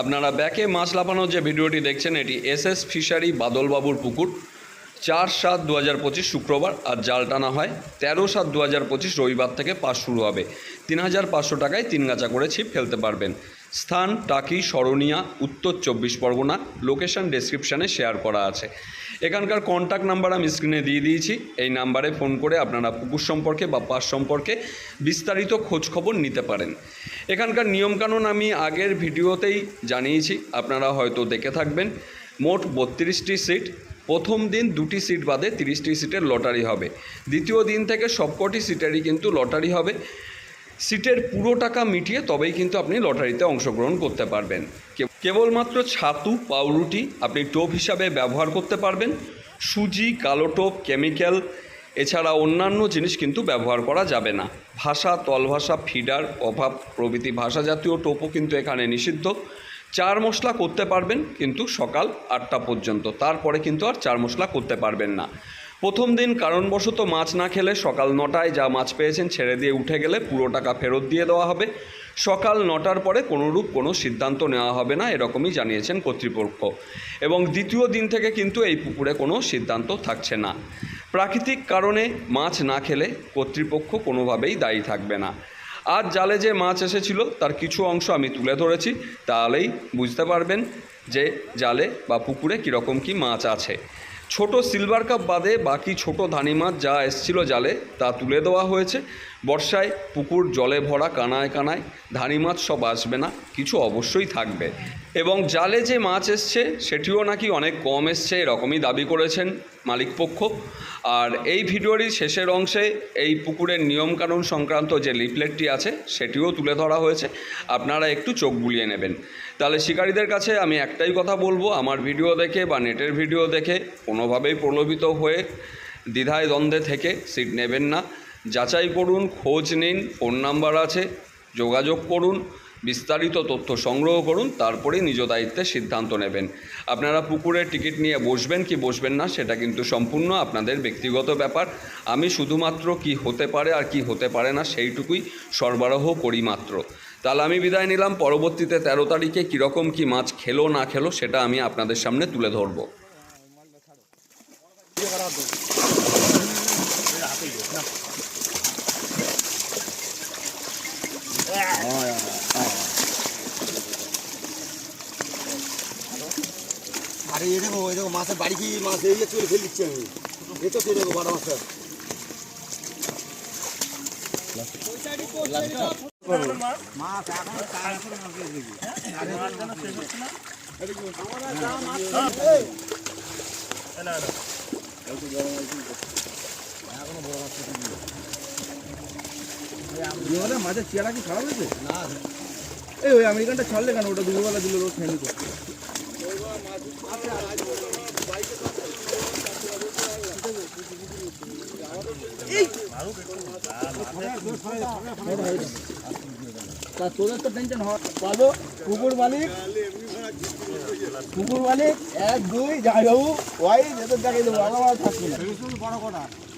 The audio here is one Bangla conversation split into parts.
আপনারা ব্যাকে মাছ লাফানোর যে ভিডিওটি দেখছেন এটি এস এস ফিশারি বাদলবাবুর পুকুর। চার সাত দু পঁচিশ শুক্রবার আর জাল টানা হয়। তেরো সাত দু পঁচিশ রবিবার থেকে পাস শুরু হবে। তিন হাজার পাঁচশো টাকায় তিন গাছা করে ছিপ ফেলতে পারবেন। স্থান, টাকি, সরণিয়া, উত্তর চব্বিশ পরগনা লোকেশন ডেসক্রিপশানে শেয়ার করা আছে। এখানকার কন্ট্যাক্ট নাম্বার আমি স্ক্রিনে দিয়ে দিয়েছি। এই নাম্বারে ফোন করে আপনারা পুকুর সম্পর্কে বা পাস সম্পর্কে বিস্তারিত খোঁজ খবর নিতে পারেন। এখানকার নিয়মকানুন আমি আগের ভিডিওতেই জানিয়েছি। আপনারা হয়তো দেখে থাকবেন। মোট বত্রিশটি সিট প্রথম দিন দুটি সিট বাদে তিরিশটি সিটের লটারি হবে। দ্বিতীয় দিন থেকে সবকটি সিটেরই কিন্তু লটারি হবে। সিটের পুরো টাকা মিটিয়ে তবেই কিন্তু আপনি লটারিতে অংশগ্রহণ করতে পারবেন। কেবলমাত্র ছাতু, পাউরুটি আপনি টোপ হিসাবে ব্যবহার করতে পারবেন। সুজি, কালো টোপ, কেমিক্যাল এছাড়া অন্যান্য জিনিস কিন্তু ব্যবহার করা যাবে না। ভাষা, তলভাষা, ফিডার, অভাব প্রভৃতি ভাষা জাতীয় টোপও কিন্তু এখানে নিষিদ্ধ। চার মশলা করতে পারবেন কিন্তু সকাল আটটা পর্যন্ত। তারপরে কিন্তু আর চার মশলা করতে পারবেন না। প্রথম দিন কারণবশত মাছ না খেলে সকাল নটায় যা মাছ পেয়েছেন ছেড়ে দিয়ে উঠে গেলে পুরো টাকা ফেরত দিয়ে দেওয়া হবে। সকাল নটার পরে কোনোরূপ কোনো সিদ্ধান্ত নেওয়া হবে না, এরকমই জানিয়েছেন কর্তৃপক্ষ। এবং দ্বিতীয় দিন থেকে কিন্তু এই পুকুরে কোনো সিদ্ধান্ত থাকছে না। প্রাকৃতিক কারণে মাছ না খেলে কর্তৃপক্ষ কোনোভাবেই দায়ী থাকবে না। আজ জালে যে মাছ এসেছিল, তার কিছু অংশ আমি তুলে ধরেছি। তাহলেই বুঝতে পারবেন যে জালে বা পুকুরে কীরকম কি মাছ আছে। ছোট সিলভার কাপ বাদে বাকি ছোট ধানি মাছ যা এসছিল জালে, তা তুলে দেওয়া হয়েছে। বর্ষায় পুকুর জলে ভরা, কানায় কানায় ধানি মাছ সব আসবে না, কিছু অবশ্যই থাকবে। এবং জালে যে মাছ এসছে, সেটিও নাকি অনেক কম এসছে, এরকমই দাবি করেছেন মালিকপক্ষ। আর এই ভিডিওরই শেষের অংশে এই পুকুরের নিয়মকানুন সংক্রান্ত যে লিফলেটটি আছে, সেটিও তুলে ধরা হয়েছে। আপনারা একটু চোখ বুলিয়ে নেবেন। তাহলে শিকারীদের কাছে আমি একটাই কথা বলব, আমার ভিডিও দেখে বা নেটের ভিডিও দেখে কোনোভাবেই প্রলোভিত হয়ে দ্বিধায় দ্বন্দ্বে থেকে সিট নেবেন না। যাচাই করুন, খোঁজ নিন, ফোন নাম্বার আছে, যোগাযোগ করুন, বিস্তারিত তথ্য সংগ্রহ করুন, তারপরেই নিজ দায়িত্বে সিদ্ধান্ত নেবেন। আপনারা পুকুরের টিকিট নিয়ে বসবেন কি বসবেন না, সেটা কিন্তু সম্পূর্ণ আপনাদের ব্যক্তিগত ব্যাপার। আমি শুধুমাত্র কি হতে পারে আর কি হতে পারে না, সেইটুকুই সরবরাহ করি মাত্র। তাহলে আমি বিদায় নিলাম, পরবর্তীতে তেরো তারিখে কীরকম কি মাছ খেলো, না খেলো, সেটা আমি আপনাদের সামনে তুলে ধরবো। আরে এই দেখো এই দেখো মাছের বাড়ি কি মাছ এই চলে ফেলে দিচ্ছি আমি এই তো ফেলে দেবো বড় মাছটা মাছ এখন তার উপরে মাছ দিয়ে দিবি। না, না। জীবনে মাছের চেয়ারা কি খারাপ হয়েছে? না এই ওই আমেরিকানটা ছাড়লে কেন? ওটা দুপুরবেলা দিল রোজ খাইনি তো তোদের তো টেনশন কুকুর মালিক। কুকুর মালিক, এক, দুই, যাই বাবু। ওয়াই যেতে দেখাই দেবো আমার থাকবে বড় কটা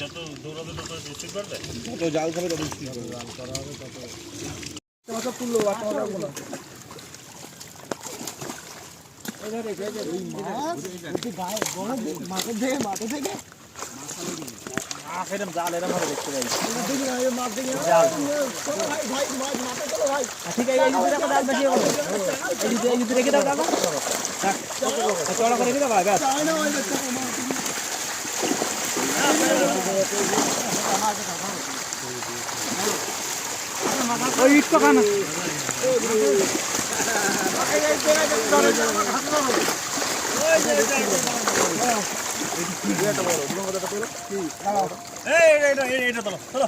যত জাল খাবে তত বৃষ্টি হবে জাল করা হবে তত তোমার তুললো বাচ্চা রাখব না মাছের থেকে মাথা থেকে এরম জাল এরম ভাবে দেখতে পাই। ঠিক আছে এই দুটো টাকা বেশি এই দুটো রেখে দাও টাকা চড়া করে রেখে দাও ব্যাস। ওই ইট তো খানা এই এটা এটা এটা চলো চলো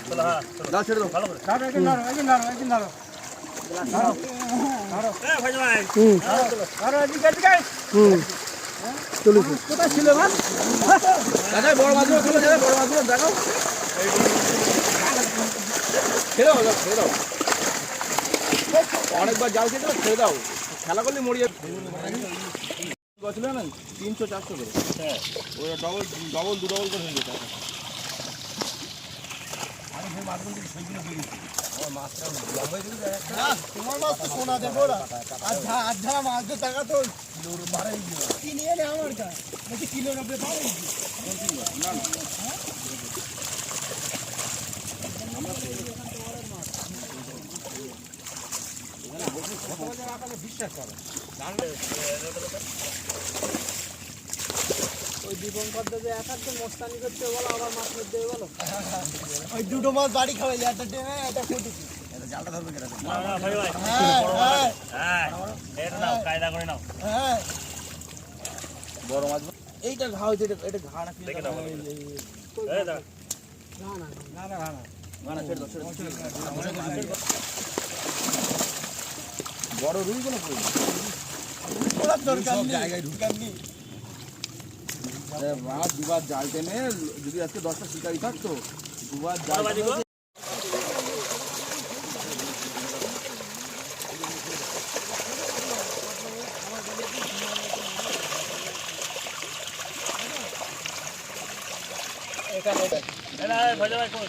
চলো চলো না ছেড়ে দাও ভালো করে দাঁড়াও একদিন দাঁড়াও একদিন দাঁড়াও একদিন দাঁড়াও এই ভাই ভাই দাঁড়াও এদিকে এদিকে কোথায় ছিল দাদা বড় মাছগুলো দাদা বড় মাছগুলো দেখাও ছেড়ে দাও দাও অনেকবার জাল খেতে ছেড়ে দাও। খেলা করলে মরিয়ে গেছিল না তিনশো চারশো করে। হ্যাঁ। ওরা ডবল ডবল দু ডবল করে হয়ে যেত তোমার মাছ তো সোনা দেবো না আর মাছ তো টাকা তো কিনে এনে আমার কাছে? কিলো নব্বই পাবে ওই দীপঙ্কর দেবে এক হাতে মোস্তানি করতে বলো আবার মাছ ধরতে বলো ওই দুটো মাছ বাড়ি খাওয়াই একটা টেনে একটা ফুটেছি না না ভাই ভাই হ্যাঁ হ্যাঁ হ্যাঁ এটা নাও কায়দা করে নাও হ্যাঁ বড় মাছ এইটা ঘা হয়েছে এটা এটা ঘা না দেখে নাও এই দাঁড়া ঘা না ছেড়ে দাও ছেড়ে দাও, ছেড়ে দাও বড় রুই কোনো প্রয়োজন ওরা দরকার নেই দরকার নেই রাত দুবার জাল টেনে যদি আজকে দশটা শিকারি থাকতো দুবার জাল এটা ভাই ভাই কোন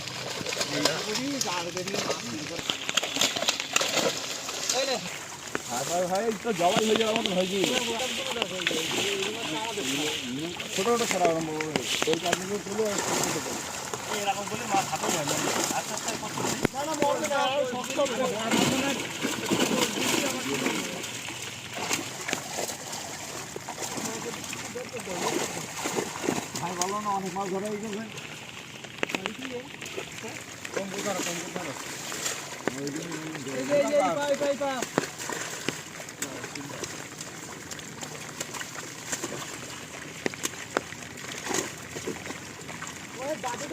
জবাই হয়ে যাওয়ার মতো হয়েছে ছোট ছোট ছাড়া আরম্ভ করে এই কাজগুলো তুলো। এরকম বলে মাছ হাতে হয় না আস্তে আস্তে না না মরবে না ভাই বলো না অনেক মাছ ধরে হয়েছে ভাই এই যে, এই যে, পাই, পাই, পাই। ওই দাদুটা কইছে, দাদুটা হাঁপালে কিন্তু একটা এই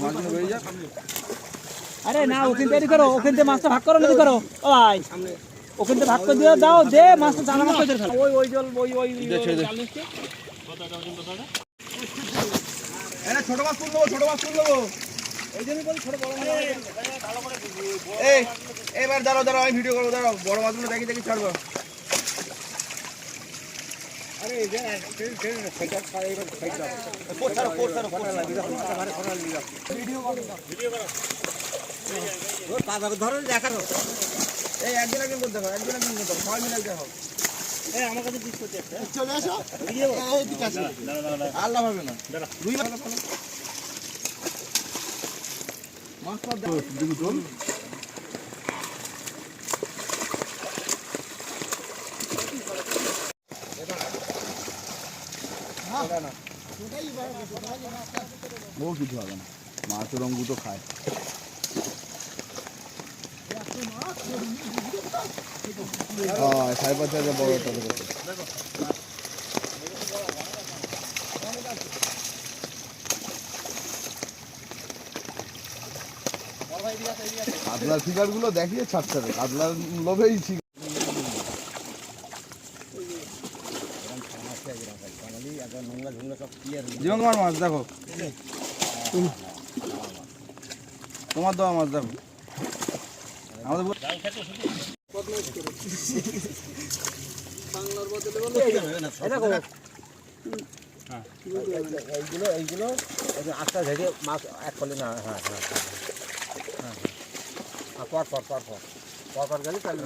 মাছগুলো বেরিয়ে আরে না, ওখান থেকে করো, ওখান থেকে মাছটা ভাগ করো যদি করো। ও ভাই ওখান থেকে ভাগ করে দিয়ে দাও দে মাছটা জানা মাছ করে ওই ওই জল ওই ওই ছোট মাছ তুল নেব ছোট মাছ তুল নেব এই জন্যই বলি ছোট বড় এই এবার দাঁড়াও দাঁড়াও আমি ভিডিও করব দাঁড়াও বড় মাছগুলো দেখি দেখি ছাড়বো আরে ভিডিও করো ভিডিও করো ধরো দেখারো এই একদিন একদিন করতে হবে একদিন একদিন করতে হবে সবাই মিলে দেখো এই আমার কাছে একটা চলে আসো। আল্লাহ ভাবে না। দাঁড়া। রুই মাছ তোল ও কিছু হবে না। মাছ রঙ্গু তো খায়। হ্যাঁ সাড়ে পাঁচ হাজার বড় একটা কাতলার ফিগারগুলো দেখিয়ে না কাতলার লোভেই ঠিক জীবন কুমার মাছ দেখো। তোমার দেওয়া মাছ দেখো। আমাদের বল- এইগুলো এইগুলো এই আটটা থেকে মাছ এক করলে না হ্যাঁ হ্যাঁ হ্যাঁ হ্যাঁ পর পর পর পর পর পর গেলে তাহলে